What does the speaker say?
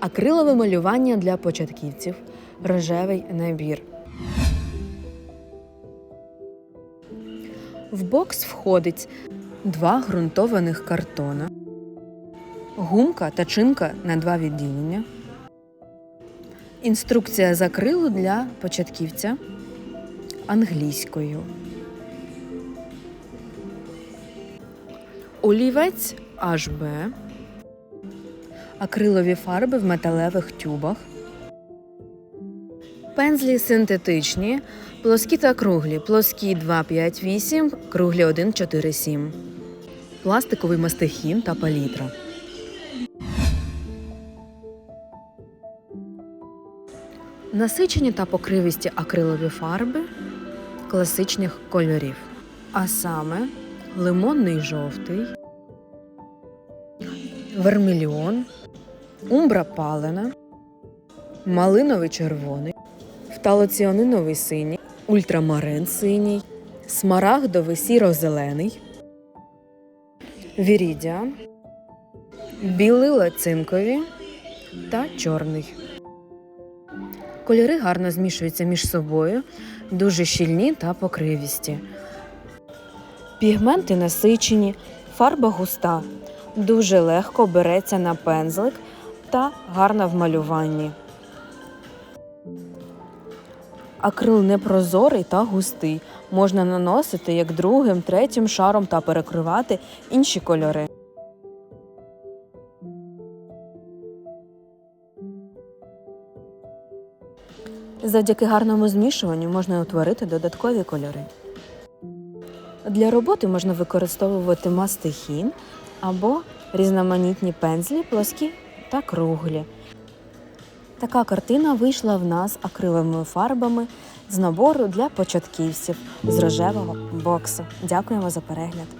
Акрилове малювання для початківців. Рожевий набір. В бокс входить два ґрунтованих картона, гумка та чинка на два відділення, інструкція з акрилу для початківця англійською. Олівець HB, акрилові фарби в металевих тюбах, пензлі синтетичні, плоскі та круглі, плоскі 258, круглі 147, пластиковий мастихін та палітра. Насичені та покривисті акрилові фарби класичних кольорів, а саме лимонний жовтий, вермільон, умбра палена, малиновий червоний, фталоціаниновий синій, ультрамарин синій, смарагдовий сіро-зелений, вірідіан, білила цинкові та чорний. Кольори гарно змішуються між собою, дуже щільні та покривісті. Пігменти насичені, фарба густа, дуже легко береться на пензлик та гарна в малюванні. Акрил непрозорий та густий. Можна наносити як другим, третім шаром та перекривати інші кольори. Завдяки гарному змішуванню можна утворити додаткові кольори. Для роботи можна використовувати мастихін або різноманітні пензлі, плоскі та круглі. Така картина вийшла в нас акриловими фарбами з набору для початківців з рожевого боксу. Дякуємо за перегляд!